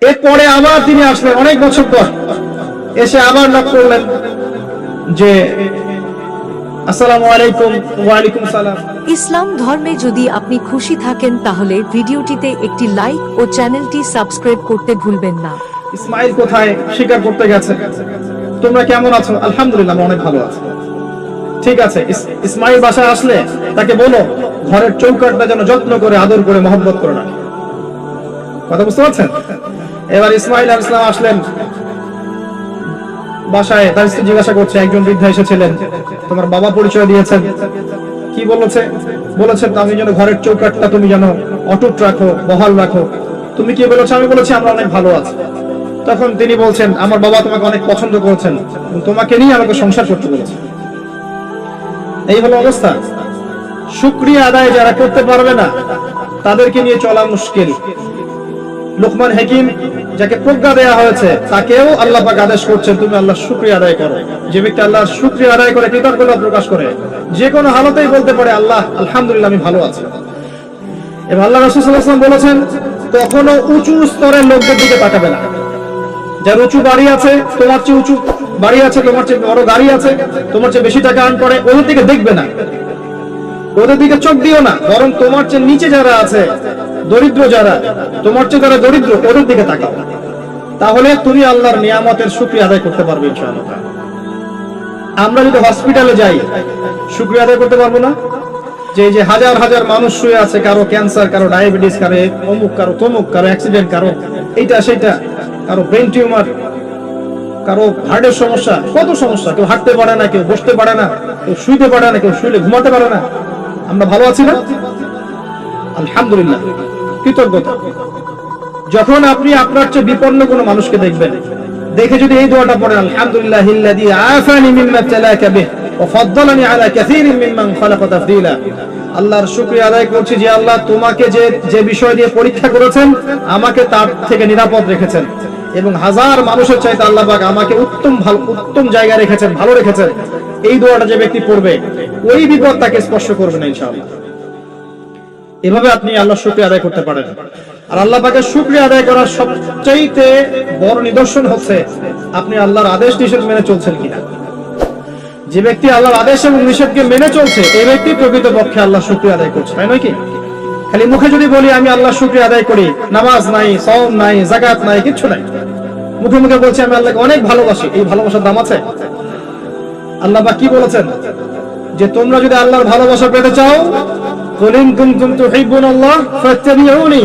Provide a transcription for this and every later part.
এরপরে আবার তিনি আসলেন অনেক বছর পর। এসে আবার নক করলেন যে আসসালামু আলাইকুম ওয়ালাইকুম সালাম। ইসলাম ধর্মে যদি আপনি খুশি থাকেন তাহলে ভিডিওটিতে একটি লাইক ও চ্যানেলটি সাবস্ক্রাইব করতে ভুলবেন না। ইসমাইল কোথায়? স্বীকার করতে গেছে। তোমরা কেমন আছো? আলহামদুলিল্লাহ আমরা অনেক ভালো আছি। ঠিক আছে ইস- ইসমাইল বাসায় আসলে তাকে বলো ঘরের চৌকাটটা যেন যত্ন করে আদর করে মহব্বত করে রাখে। কথা বুঝতে পারছেন? এবার ইসমাইল আল ইসলাম আসলেন বাসায়, তার স্ত্রী জিজ্ঞাসা করছে, একজন বৃদ্ধা এসেছিলেন, তোমার বাবা পরিচয় দিয়েছেন? কি বলেছে? বলেছেন আমি যেন ঘরের চৌকাটটা তুমি যেন অটুট রাখো, বহাল রাখো। তুমি কি বলেছ? আমি বলেছি, আমরা অনেক ভালো আছি। তখন তিনি বলছেন, আমার বাবা তোমাকে অনেক পছন্দ করেছেন তোমাকে নিয়ে আমাকে সংসার করতে বলেছে। এই হলো অবস্থা। শুক্রিয়া আদায় যারা করতে পারবে না, তাদেরকে নিয়ে চলা মুশকিল। লোকমান হাকিম যাকে প্রজ্ঞা দেয়া হয়েছে, তাকেও আল্লাহ পাক আদেশ করছেন, তুমি আল্লাহ শুক্রিয়া আদায় করো। যে ব্যক্তি আল্লাহর শুক্রিয়া আদায় করে কৃতজ্ঞতা প্রকাশ করে, যে কোনো হালতেই বলতে পারে, আল্লাহ, আলহামদুলিল্লাহ, আমি ভালো আছি। এবার আল্লাহ রাসূল সাল্লাল্লাহু আলাইহি ওয়াসাল্লাম বলেছেন, কখনো উঁচু স্তরের লোকদের দিকে তাকাবে না। যার উঁচু বাড়ি আছে, তোমার চেয়ে উঁচু বাড়ি আছে, তোমার চেয়ে বড় গাড়ি আছে, তোমার চেয়ে বেশি টাকা আর্ন করে, ওদের দিকে দেখবে না। ওদের দিকে চোখ দিও না, বরং তোমার চেয়ে নিচে যারা আছে, দরিদ্র যারা, তোমার চেয়ে যারা দরিদ্র, ওদের দিকে তাকাও। তাহলে তুমি আল্লাহর নিয়ামতের শুকরিয়া আদায় করতে পারবে আমরা যদি হসপিটালে যাই, শুকরিয়া আদায় করতে পারব না? যে যে হাজার হাজার মানুষ শুয়ে আছে, কারও ক্যান্সার, কারও ডায়াবেটিস, কারও অমুক, কারও তমুক, কারও অ্যাক্সিডেন্ট, কারও এইটা সেটা কারও ব্রেন টিউমার, কারও হার্টের সমস্যা, কত সমস্যা, কেউ হাঁটতে পারে না, কেউ বসতে পারে না, কেউ শুইতে পারে না, কেউ শুইলে ঘুমাতে পারে না। আমরা ভালো আছি না? আলহামদুলিল্লাহ। কৃতজ্ঞতা। যখন আপনি আপনার চেয়ে বিপন্ন কোনো মানুষকে দেখবেন, দেখে যদি এই দোয়াটা পড়েন, আলহামদুলিল্লাহ ইল্লাযী আফানি মিম্মা তালাকা বিহ ওয়া ফাদ্দালানি আলা কাসীরিন মিম্মান খালাকা তাফদীলা। আল্লাহর শুকরিয়া আদায় করছি যে আল্লাহ তোমাকে যে যে বিষয় দিয়ে পরীক্ষা করেছেন, আমাকে তার থেকে নিরাপদ রেখেছেন। এবং হাজার মানুষের চাইতে আল্লাহ পাক আমাকে উত্তম ভালো, উত্তম জায়গায় রেখেছেন, ভালো রেখেছেন। এই দোয়াটা যে ব্যক্তি পড়বে ওই বিপদ তাকে স্পর্শ করবে না ইনশাআল্লাহ। এভাবে আপনি আল্লাহ শুক্রিয়া আদায় করতে পারেন। আর আল্লাহ পাকে শুক্রিয়া আদায় করার সবচাইতে বড় নিদর্শন হচ্ছে, আপনি আল্লাহর আদেশ নিষেধ মেনে চলছেন কিনা। যে ব্যক্তি আল্লাহর আদেশ এবং নিষেধকে মেনে চলছে এই ব্যক্তি প্রকৃত পক্ষে আল্লাহ শুক্রিয়া আদায় করছে, তাই নয় কি? খালি মুখে যদি বলি, আমি আল্লাহ শুক্রিয়া আদায় করি, নামাজ নাই সওম নাই জাকাত নাই, কিচ্ছু নাই। মুখে মুখে বলছি, আমি আল্লাহকে অনেক ভালোবাসি। এই ভালোবাসার দাম আছে? আল্লাহ বা কি বলেছেন? যে তোমরা যদি আল্লাহর ভালোবাসা পেতে চাও, কুলিন কুনতুম তুহিব্বুনাল্লাহ ফাত্তাবিউনি।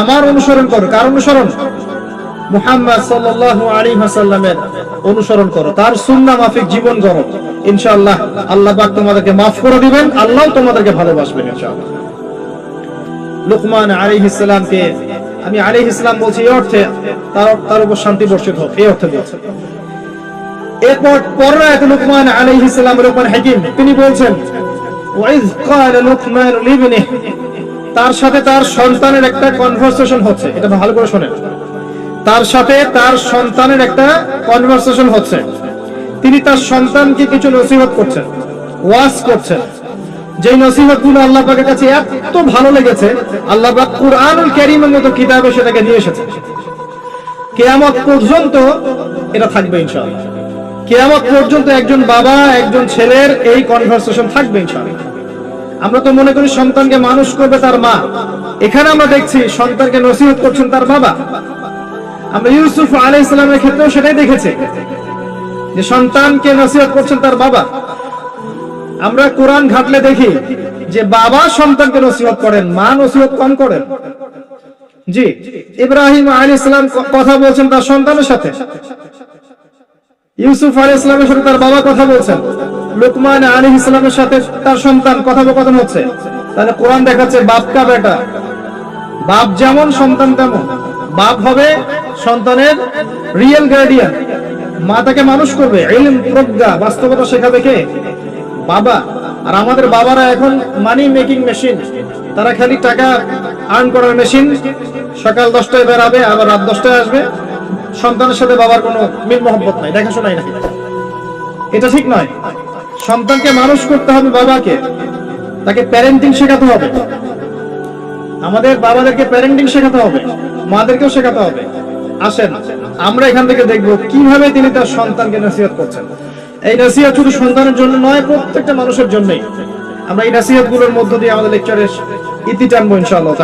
আমার অনুসরণ করো। কার অনুসরণ? মুহাম্মদ সাল্লাল্লাহু আলাইহি ওয়াসাল্লামের অনুসরণ করো। তার সুন্নাহ মাফিক জীবন গড়ো। ইনশাআল্লাহ আল্লাহ পাক তোমাদেরকে maaf করে দিবেন তোমাদেরকে ভালোবাসবেন ইনশাআল্লাহ। লুকমান আলাইহিস সালামকে, আমি আলাইহিস সালাম বলছি এই অর্থে তার তার উপর শান্তি বর্ষিত হোক, এই অর্থে বলছি। এরপর পরের আয়াতে লুকমান আলাইহিস সালাম লুকমান হাকিম। তিনি বলছেন, ওয়াইজ ক্বালা লুকমান লিবনিহি। তার সাথে তার সন্তানের একটা কনভারসেশন হচ্ছে। এটা ভালো করে শুনেন। তার সাথে তার সন্তানের একটা কনভারসেশন হচ্ছে। তিনি তার সন্তানকে কিছু নসিহত করছেন, ওয়াজ করছেন। যেই নসিহতগুলো আল্লাহ পাকের কাছে এত ভালো লেগেছে, আল্লাহ পাক কুরআনুল কারীমের মতো কিতাবে সেটাকে নিয়ে এসেছে। কেয়ামত পর্যন্ত এটা থাকবে ইনশাআল্লাহ। কেয়ামত পর্যন্ত একজন বাবা, একজন ছেলের এই কনভারসেশন থাকবে আমরা তো মনে করি সন্তানকে মানুষ করবে তার মা। এখানে আমরা দেখছি সন্তানকে নসিহত করছেন তার বাবা। আমরা ইউসুফ আলাই ইসলামের ক্ষেত্রেও সেটাই দেখেছি। যে সন্তানকে নসিহত করছেন তার বাবা। আমরা কোরআন ঘাটলে দেখি যে বাবা সন্তানকে নসিহত করেন, মা নসিহত কম করেন। জি, ইব্রাহিম আলী ইসলাম কথা বলছেন তার সন্তানের সাথে। ইউসুফ আলী ইসলামের সাথে তার বাবা কথা বলছেন। লুকমান আলী ইসলামের সাথে তার সন্তান কথোপকথন হচ্ছে। তাহলে কোরআন দেখাচ্ছে বাপকা বেটা? বাপ যেমন সন্তান তেমন। বাপ হবে সন্তানের রিয়েল গার্ডিয়ান মা তাকে মানুষ করবে ইলম প্রজ্ঞা, বাস্তবতা শেখাবে কে? বাবা। আর আমাদের বাবারা এখন মানি মেকিং মেশিন তারা খালি টাকা আর্ন করার মেশিন সকাল দশটায় বেরাবে, আবার রাত দশটায় আসবে। সন্তানের সাথে বাবার কোনো মিল মহব্বত নাই দেখাশোনাই নাই। এটা ঠিক নয়। সন্তানকে মানুষ করতে হবে বাবাকে। তাকে প্যারেন্টিং শেখাতে হবে। আমাদের বাবাদেরকে প্যারেন্টিং শেখাতে হবে। মাদেরকেও শেখাতে হবে। আসেন, আমরা এখান থেকে দেখব কীভাবে তিনি তার সন্তানকে নসিহত করছেন। এই নসিহত শুধু সন্তানের জন্য নয়, প্রত্যেকটা মানুষের জন্যই। আমরা এই নসিহতগুলোর মধ্য দিয়ে আমাদের লেকচারের ইতি টানবো ইনশাআল্লাহ